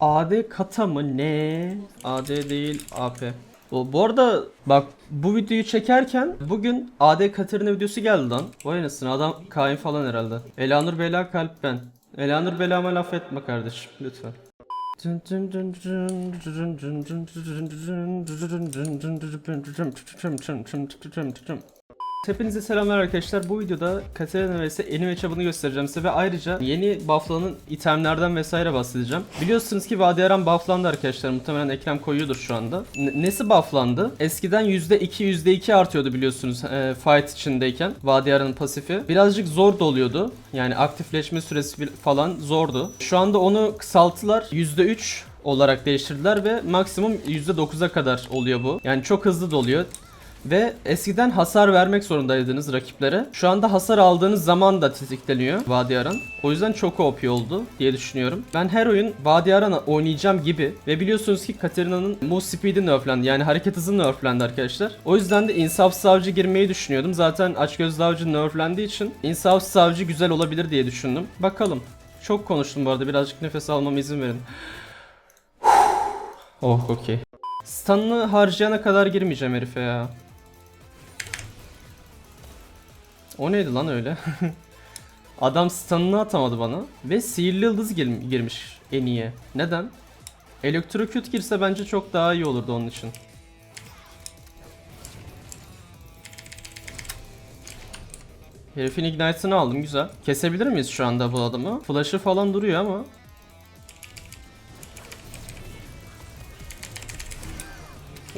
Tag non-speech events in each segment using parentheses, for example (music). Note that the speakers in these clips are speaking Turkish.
AD kata mı ne? AD değil AP. Bu, bu arada bak bu videoyu çekerken bugün AD Katarina videosu geldi lan. Vay anasını adam kain falan herhalde. Elanur Bela kalp ben. Elanur Bela'ma laf etme kardeşim lütfen. Hepinize selamlar arkadaşlar. Bu videoda Katarina vs Anime çabını göstereceğim size ve ayrıca yeni bufflanan itemlerden vesaire bahsedeceğim. Biliyorsunuz ki Vadiyaran bufflandı arkadaşlar. Muhtemelen Ekrem koyuyordur şu anda. N- nesi bufflandı? Eskiden %2 %2 artıyordu biliyorsunuz e, fight içindeyken Vadiyaran'ın pasifi. Birazcık zor da oluyordu. Yani aktifleşme süresi falan zordu. Şu anda onu kısalttılar. %3 olarak değiştirdiler ve maksimum %9'a kadar oluyor bu. Yani çok hızlı doluyor. Ve eskiden hasar vermek zorundaydınız rakiplere. Şu anda hasar aldığınız zaman da tetikleniyor Vadiyaran. O yüzden çok OP oldu diye düşünüyorum. Ben her oyun Vadiyaran'a oynayacağım gibi ve biliyorsunuz ki Katarina'nın move speed'i nerflendi. Yani hareket hızı nerflendi arkadaşlar. O yüzden de insafsız avcı girmeyi düşünüyordum. Zaten açgözlü avcı nerflendiği için insafsız avcı güzel olabilir diye düşündüm. Bakalım. Çok konuştum bu arada. Birazcık nefes almama izin verin. oh okey. Stun'ını harcayana kadar girmeyeceğim herife ya. O neydi lan öyle? (laughs) Adam stun'ını atamadı bana. Ve sihirli yıldız gir- girmiş en iyi. Neden? Elektroküt girse bence çok daha iyi olurdu onun için. Herifin ignite'ını aldım güzel. Kesebilir miyiz şu anda bu adamı? Flash'ı falan duruyor ama.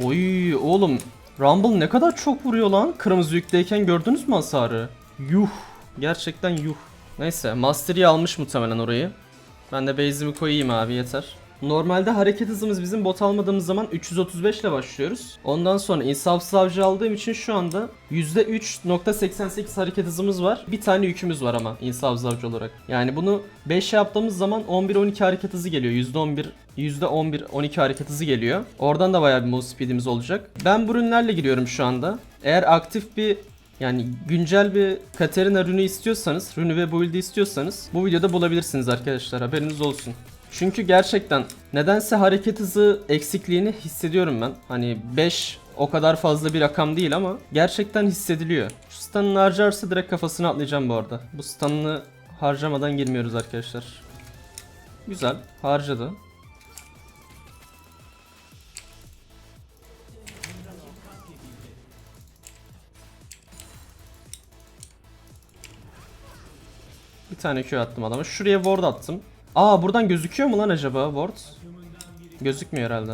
Oy oğlum Rumble ne kadar çok vuruyor lan kırmızı yükteyken gördünüz mü hasarı? Yuh gerçekten yuh. Neyse Mastery almış muhtemelen orayı. Ben de base'imi koyayım abi yeter. Normalde hareket hızımız bizim bot almadığımız zaman 335 ile başlıyoruz. Ondan sonra insafsız avcı aldığım için şu anda %3.88 hareket hızımız var. Bir tane yükümüz var ama insafsız avcı olarak. Yani bunu 5 yaptığımız zaman 11-12 hareket hızı geliyor. %11 %11-12 hareket hızı geliyor. Oradan da bayağı bir move speedimiz olacak. Ben bu ürünlerle giriyorum şu anda. Eğer aktif bir yani güncel bir Katarina rünü istiyorsanız, rünü ve build'i istiyorsanız bu videoda bulabilirsiniz arkadaşlar. Haberiniz olsun. Çünkü gerçekten nedense hareket hızı eksikliğini hissediyorum ben. Hani 5 o kadar fazla bir rakam değil ama gerçekten hissediliyor. Şu stun'ını harcarsa direkt kafasına atlayacağım bu arada. Bu stun'ını harcamadan girmiyoruz arkadaşlar. Güzel. Harcadı. Bir tane Q attım adama. Şuraya ward attım. Aa buradan gözüküyor mu lan acaba ward? Gözükmüyor herhalde.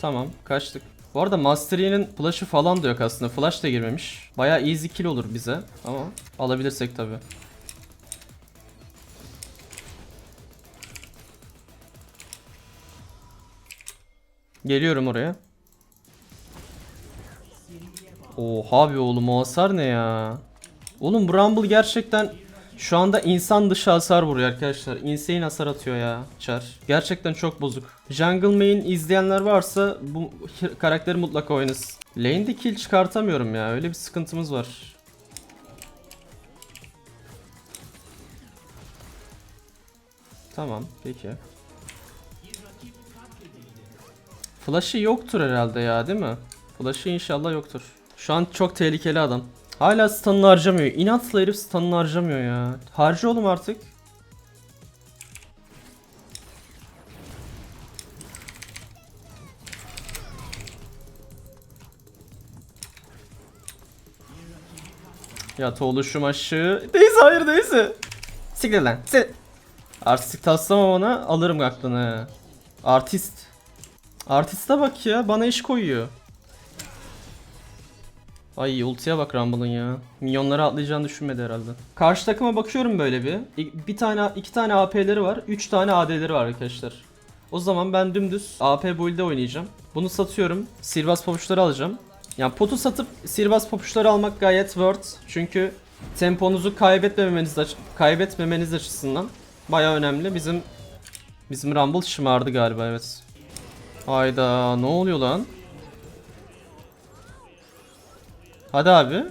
Tamam kaçtık. Bu arada Master Yi'nin flash'ı falan da yok aslında. Flash da girmemiş. Bayağı easy kill olur bize. Ama alabilirsek tabi. Geliyorum oraya. Oha be oğlum o hasar ne ya? Oğlum bu Rumble gerçekten şu anda insan dışı hasar vuruyor arkadaşlar. Insane hasar atıyor ya Char. Gerçekten çok bozuk. Jungle Main izleyenler varsa bu karakteri mutlaka oynasın. Lane'de kill çıkartamıyorum ya. Öyle bir sıkıntımız var. Tamam peki. Flash'ı yoktur herhalde ya değil mi? Flash'ı inşallah yoktur. Şu an çok tehlikeli adam. Hala stun'ını harcamıyor. İnatla herif stun'ını harcamıyor ya. Harca oğlum artık. Yat oluşum aşığı. Değilse hayır değilse. Siktir lan. Siktir. Artık taslamam ona alırım aklını. Artist. Artiste bak ya bana iş koyuyor. Ay ultiye bak Rumble'ın ya. Minyonlara atlayacağını düşünmedi herhalde. Karşı takıma bakıyorum böyle bir. Bir tane, iki tane AP'leri var. Üç tane AD'leri var arkadaşlar. O zaman ben dümdüz AP build'de oynayacağım. Bunu satıyorum. Sihirbaz pabuçları alacağım. Yani potu satıp sihirbaz pabuçları almak gayet worth. Çünkü temponuzu kaybetmemeniz, kaybetmemeniz açısından baya önemli. Bizim bizim Rumble şımardı galiba evet. Hayda ne oluyor lan? Hadi abi.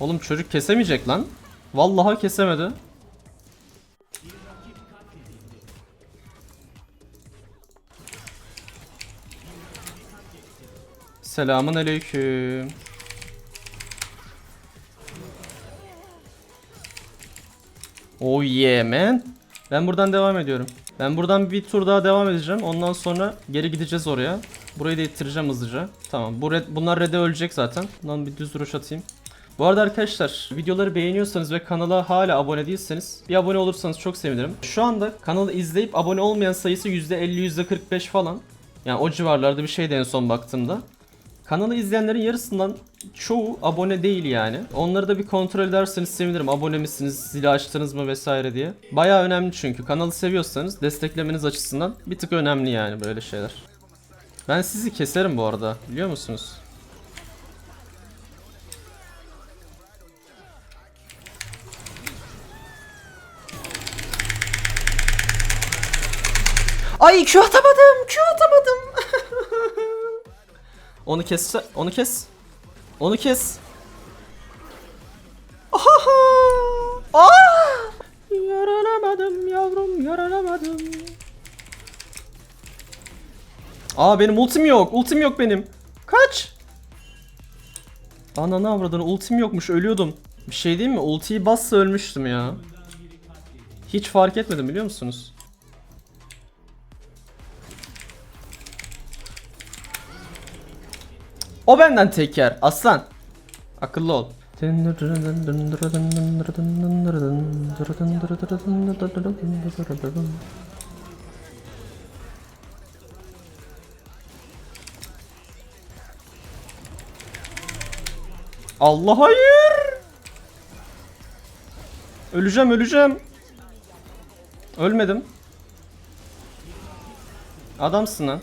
Oğlum çocuk kesemeyecek lan. Vallahi kesemedi. Selamun aleyküm. Oh yeah man. Ben buradan devam ediyorum. Ben buradan bir tur daha devam edeceğim. Ondan sonra geri gideceğiz oraya. Burayı da ittireceğim hızlıca. Tamam. Bu red, bunlar red'e ölecek zaten. Bundan bir düz duruş atayım. Bu arada arkadaşlar videoları beğeniyorsanız ve kanala hala abone değilseniz bir abone olursanız çok sevinirim. Şu anda kanalı izleyip abone olmayan sayısı %50 %45 falan. Yani o civarlarda bir şeydi en son baktığımda. Kanalı izleyenlerin yarısından çoğu abone değil yani. Onları da bir kontrol ederseniz sevinirim. Abone misiniz, zili açtınız mı vesaire diye. Baya önemli çünkü. Kanalı seviyorsanız desteklemeniz açısından bir tık önemli yani böyle şeyler. Ben sizi keserim bu arada biliyor musunuz? Ay Q atamadım, Q atamadım. (laughs) onu kes, onu kes. Onu kes. Aa benim ultim yok, ultim yok benim. Kaç. Ananı avradını ultim yokmuş, ölüyordum. Bir şey diyeyim mi? Ultiyi bassa ölmüştüm ya. Hiç fark etmedim biliyor musunuz? O benden teker. Aslan. Akıllı ol. Allah hayır. Öleceğim öleceğim. Ölmedim. Adamsın lan.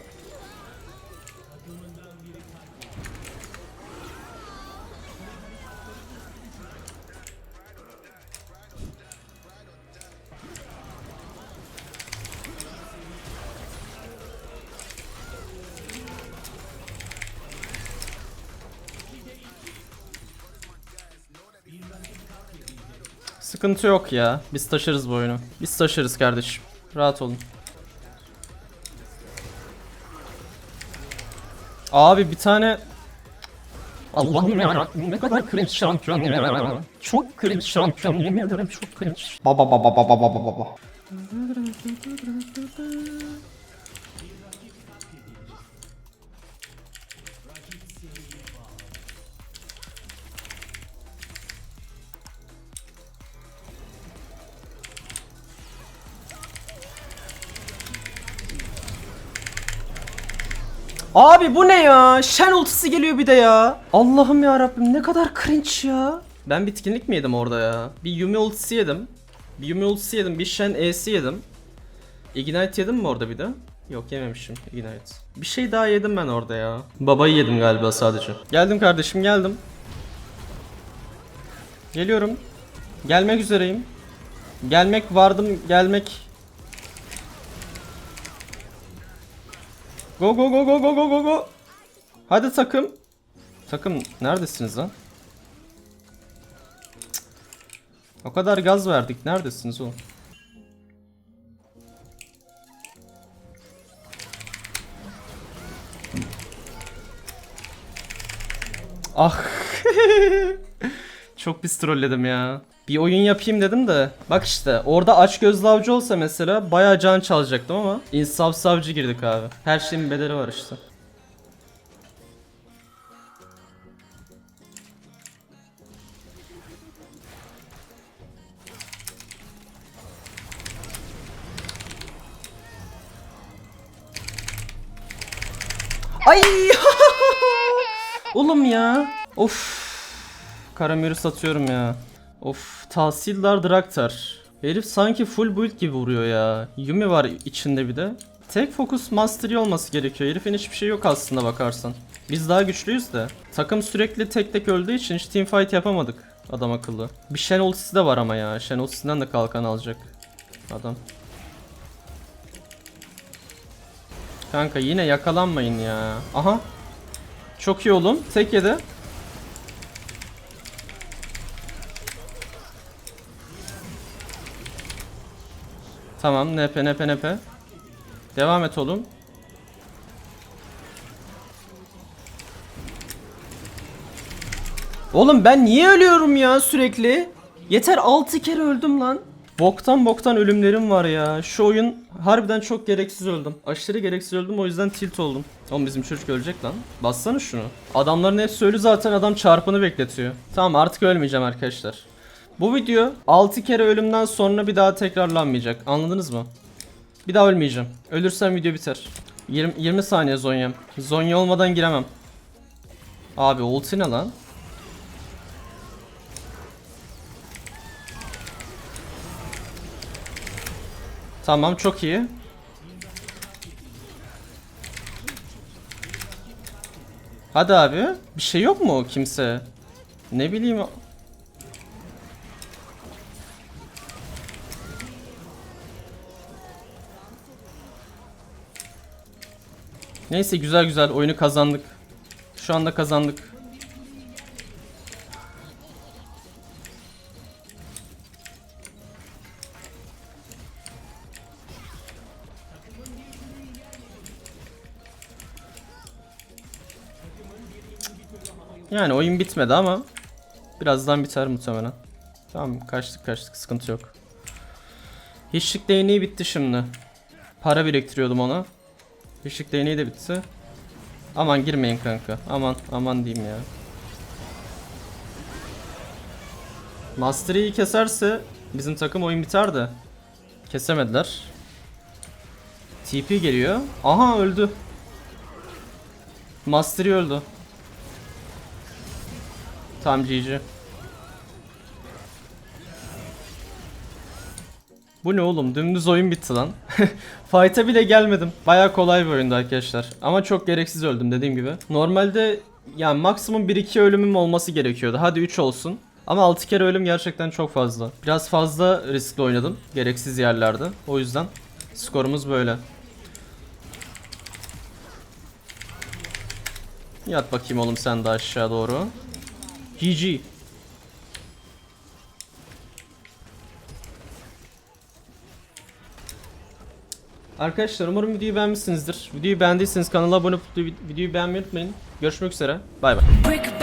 Sıkıntı yok ya. Biz taşırız bu oyunu. Biz taşırız kardeşim. Rahat olun. Abi bir tane Allah'ım yarabbim ne kadar cringe şampiyon ya. Çok cringe şampiyon yemin ederim çok cringe. baba baba baba baba baba. Abi bu ne ya? Shen ultisi geliyor bir de ya. Allah'ım ya Rabbim ne kadar cringe ya. Ben bitkinlik mi yedim orada ya? Bir Yumi ultisi yedim. Bir Yumi ultisi yedim. Bir Shen E'si yedim. Ignite yedim mi orada bir de? Yok yememişim Ignite. Bir şey daha yedim ben orada ya. Babayı yedim galiba sadece. Geldim kardeşim geldim. Geliyorum. Gelmek üzereyim. Gelmek vardım gelmek. Go go go go go go go go. Hadi takım. Takım neredesiniz lan? Cık. O kadar gaz verdik. Neredesiniz oğlum? Ah. (laughs) Çok pis trolledim ya. Bir oyun yapayım dedim de. Bak işte orada aç gözlü avcı olsa mesela bayağı can çalacaktım ama insaf savcı girdik abi. Her şeyin bedeli var işte. Ay! (laughs) Oğlum ya. Of. Karamürü satıyorum ya. Of. Tahsildar Draktar. Herif sanki full build gibi vuruyor ya. Yumi var içinde bir de. Tek fokus mastery olması gerekiyor. Herifin hiçbir şey yok aslında bakarsan. Biz daha güçlüyüz de. Takım sürekli tek tek öldüğü için hiç teamfight yapamadık. Adam akıllı. Bir Shen ultisi de var ama ya. Shen ultisinden de kalkan alacak. Adam. Kanka yine yakalanmayın ya. Aha. Çok iyi oğlum. Tek yedi. Tamam NP NP NP. Devam et oğlum. Oğlum ben niye ölüyorum ya sürekli? Yeter 6 kere öldüm lan. Boktan boktan ölümlerim var ya. Şu oyun harbiden çok gereksiz öldüm. Aşırı gereksiz öldüm o yüzden tilt oldum. Oğlum bizim çocuk ölecek lan. Bassana şunu. Adamların hepsi ölü zaten adam çarpını bekletiyor. Tamam artık ölmeyeceğim arkadaşlar. Bu video 6 kere ölümden sonra bir daha tekrarlanmayacak. Anladınız mı? Bir daha ölmeyeceğim. Ölürsem video biter. 20, 20 saniye Zonya'm. Zonya olmadan giremem. Abi ulti ne lan? Tamam çok iyi. Hadi abi. Bir şey yok mu kimse? Ne bileyim. Neyse güzel güzel oyunu kazandık. Şu anda kazandık. Yani oyun bitmedi ama birazdan biter muhtemelen. Tamam kaçtık kaçtık sıkıntı yok. Hiçlik değneği bitti şimdi. Para biriktiriyordum ona. Hiçlik değneği de bitti. Aman girmeyin kanka. Aman aman diyeyim ya. Master Yi'yi keserse bizim takım oyun biter. Kesemediler. TP geliyor. Aha öldü. Master Yi öldü. Tam GG. Bu ne oğlum? Dümdüz oyun bitti lan. (laughs) Fight'a bile gelmedim. Baya kolay bir oyundu arkadaşlar. Ama çok gereksiz öldüm dediğim gibi. Normalde yani maksimum 1-2 ölümüm olması gerekiyordu. Hadi 3 olsun. Ama 6 kere ölüm gerçekten çok fazla. Biraz fazla riskli oynadım. Gereksiz yerlerde. O yüzden skorumuz böyle. Yat bakayım oğlum sen de aşağı doğru. GG. Arkadaşlar umarım videoyu beğenmişsinizdir. Videoyu beğendiyseniz kanala abone olup videoyu beğenmeyi unutmayın. Görüşmek üzere. Bay bay.